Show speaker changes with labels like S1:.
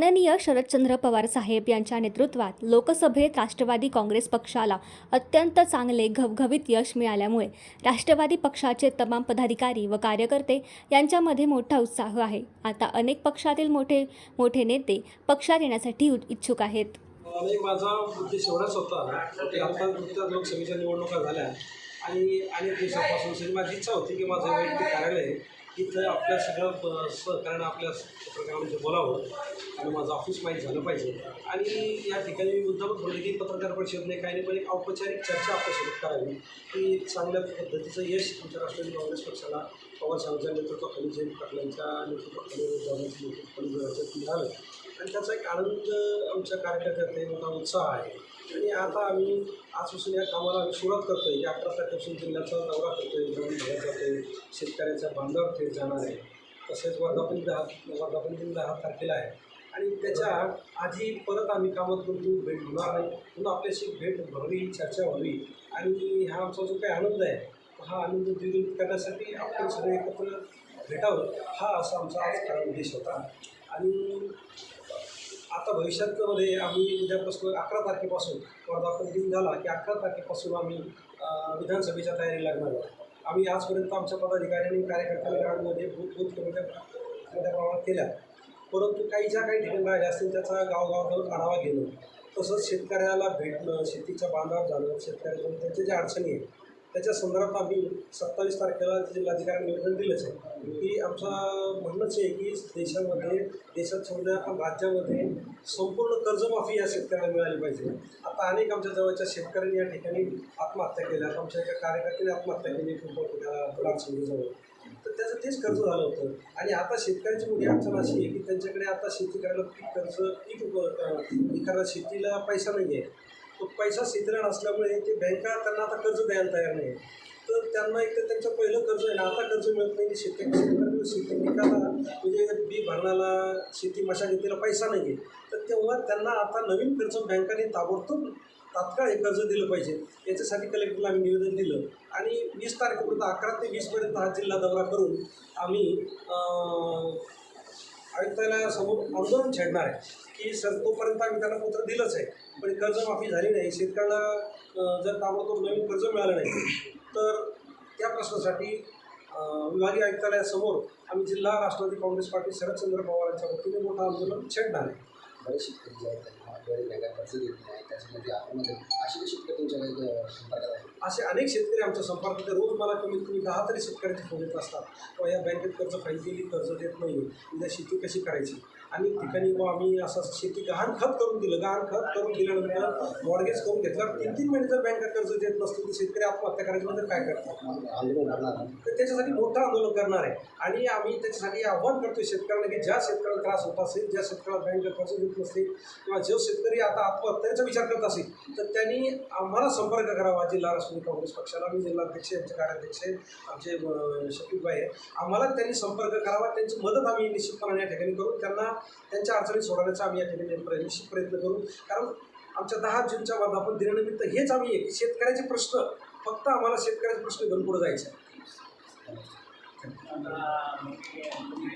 S1: माननीय शरदचंद्र पवार साहेब यांच्या नेतृत्वात लोकसभेत राष्ट्रवादी काँग्रेस पक्षाला अत्यंत चांगले घवघवीत यश मिळाल्यामुळे राष्ट्रवादी पक्षाचे तमाम पदाधिकारी व कार्यकर्ते यांच्यामध्ये मोठा उत्साह आहे. आता अनेक पक्षातील मोठे मोठे नेते पक्षात येण्यासाठी इच्छुक आहेत.
S2: माझा उद्देश एवढाच होता की आता नुकत्याच लोकसभेच्या निवडणुका झाल्या आणि अनेक दिवसापासून माझी इच्छा होती की माझं वैयक्तिक कार्यालय इथं आपल्या सगळं प- सहकार्यानं आपल्या पत्रकारांमध्ये बोलावं आणि माझं ऑफिस माहीत झालं पाहिजे. आणि या ठिकाणी मी मुद्दाम बोलले की पत्रकार परिषद काही नाही पण एक औपचारिक चर्चा आपल्यासोबत करावी. की चांगल्या पद्धतीचं यश आमच्या राष्ट्रवादी काँग्रेस पक्षाला पवार साहेबांच्या नेतृत्वाखाली जयंत पाटलांच्या नेतृत्वाखाली जाण्याच्या नेतृत्वाखाली मिळालं आणि त्याचा एक आनंद आमच्या कार्यकर्त्यात मोठा उत्साह आहे. आणि आता आम्ही आजपासून या कामाला आम्ही सुरुवात करतो आहे की अकरा तारखेपासून जिल्ह्याचा दौरा करतो आहे ग्रामीण भागात जातो आहे शेतकऱ्याच्या बांधावर थेट जाणार आहे. तसेच वर्धापन दहा वर्धापन दिन दहा तारखेला आहे. आणि त्याच्या आधी परत आम्ही कामात गुंतून भेट घेणार नाही. पुन्हा आपल्याशी भेट व्हावी चर्चा व्हावी आणि हा आमचा जो काही आनंद आहे हा आनंद द्विगुणित करण्यासाठी आपण सगळे एकत्र भेटावं हा असा आमचा आज खरा उद्देश होता. आणि आता भविष्यामध्ये आम्ही उद्यापासून अकरा तारखेपासून वर्धापन दिन झाला की अकरा तारखेपासून आम्ही विधानसभेच्या तयारी लागणार आहोत. आम्ही आजपर्यंत आमच्या पदाधिकाऱ्यांनी कार्यकर्त्यांनी गावांमध्ये बूथ बूथ कमिट्या मोठ्या प्रमाणात केल्या. परंतु काही ज्या काही ठिकाणी राहिल्या असतील त्याचा गावगाव जाऊन आढावा घेणं तसंच शेतकऱ्याला भेटणं शेतीच्या बांधावर जाणं शेतकऱ्याकडून त्यांच्या ज्या अडचणी आहेत त्याच्या संदर्भात आम्ही सत्तावीस तारखेला जिल्हाधिकारी निवेदन दिलंच आहे की आमचं म्हणणंच आहे की देशामध्ये देशात समजा राज्यामध्ये संपूर्ण कर्जमाफी या शेतकऱ्याला मिळाली पाहिजे. आता अनेक आमच्या जवळच्या शेतकऱ्यांनी या ठिकाणी आत्महत्या केल्या. आमच्या एका कार्यकर्त्याने आत्महत्या केली अडचणीजवळ तर त्याचं तेच कर्ज झालं होतं. आणि आता शेतकऱ्याची मोठी अडचण अशी आहे की त्यांच्याकडे आता शेती करायला पीक कर्ज पीक अं, शेतीला पैसा नाही आहे तो पैसा शेतीला नसल्यामुळे ते बँका त्यांना आता कर्ज द्यायला तयार नाही. तर त्यांना एक तर त्यांचं पहिलं कर्ज आहे ना आता कर्ज मिळत नाही. शेतकरी शेती पिकाला म्हणजे बी भरणाला शेती मशागतीला पैसा नाही आहे. तर तेव्हा त्यांना आता नवीन कर्ज बँकाने ताबडतोब तात्काळ हे कर्ज दिलं पाहिजे. याच्यासाठी कलेक्टरला आम्ही निवेदन दिलं. आणि वीस तारखेपर्यंत अकरा ते वीसपर्यंत हा जिल्हा दौरा करून आम्ही आयुक्ताला समोर आंदोलन छेडणार आहे. की सर तोपर्यंत आम्ही त्यांना पत्र दिलंच आहे. पण कर्जमाफी झाली नाही. शेतकऱ्याला जर ताबडतोब नवीन कर्ज मिळालं नाही तर त्या प्रश्नासाठी विभागीय आयुक्तालयासमोर आम्ही जिल्हा राष्ट्रवादी काँग्रेस पार्टी शरदचंद्र पवार यांच्या वतीने मोठं आंदोलन छेडणार आहे.
S3: बरेच शेतकरी जे आहेत त्यांना वेळ वेगळ्या कर्ज देत नाही. त्याच्यामध्ये आतमध्ये अशी शेतकरी तुमच्या संपर्कात
S2: असे अनेक शेतकरी आमच्या संपर्कात रोज मला कमीत कमी दहा तरी शेतकऱ्याचे फोन येत असतात. किंवा या बँकेत कर्ज फाईल केली कर्ज देत नाही. उद्या शेती कशी करायची? अनेक ठिकाणी मग आम्ही असं शेती गहाण खत करून दिलं. गहाण खत करून दिल्यानंतर मॉर्गेज करून घेतल्यावर तीन तीन महिने जर बँका कर्ज देत नसतील तर शेतकरी आत्महत्या करायची तर काय करतात?
S3: आंदोलन करणार
S2: तर त्याच्यासाठी मोठं आंदोलन करणार आहे. आणि आम्ही त्याच्यासाठी आव्हान करतोय शेतकऱ्यांना की ज्या शेतकऱ्याला त्रास होत असेल ज्या शेतकऱ्याला बँक कर्ज देत नसतील किंवा जो शेतकरी आता आत्महत्याचा विचार करत असेल तर त्यांनी आम्हाला संपर्क करावा जिल्हा राष्ट्रवादी काँग्रेस पक्षाला मी जिल्हाध्यक्ष यांचे कार्याध्यक्ष आमचे अं, शफीकबाई आहे आम्हाला त्यांनी संपर्क करावा त्यांची मदत आम्ही निश्चितपणाने या ठिकाणी करू. त्यांना त्यांच्या अडचणी सोडवण्याचा आम्ही या ठिकाणी निश्चित प्रयत्न करू. कारण आमच्या दहा जूनच्या वर्धापन दिनानिमित्त हेच आम्ही एक शेतकऱ्याचे प्रश्न फक्त आम्हाला शेतकऱ्याचे प्रश्न घेऊन पुढे जायचे आहे.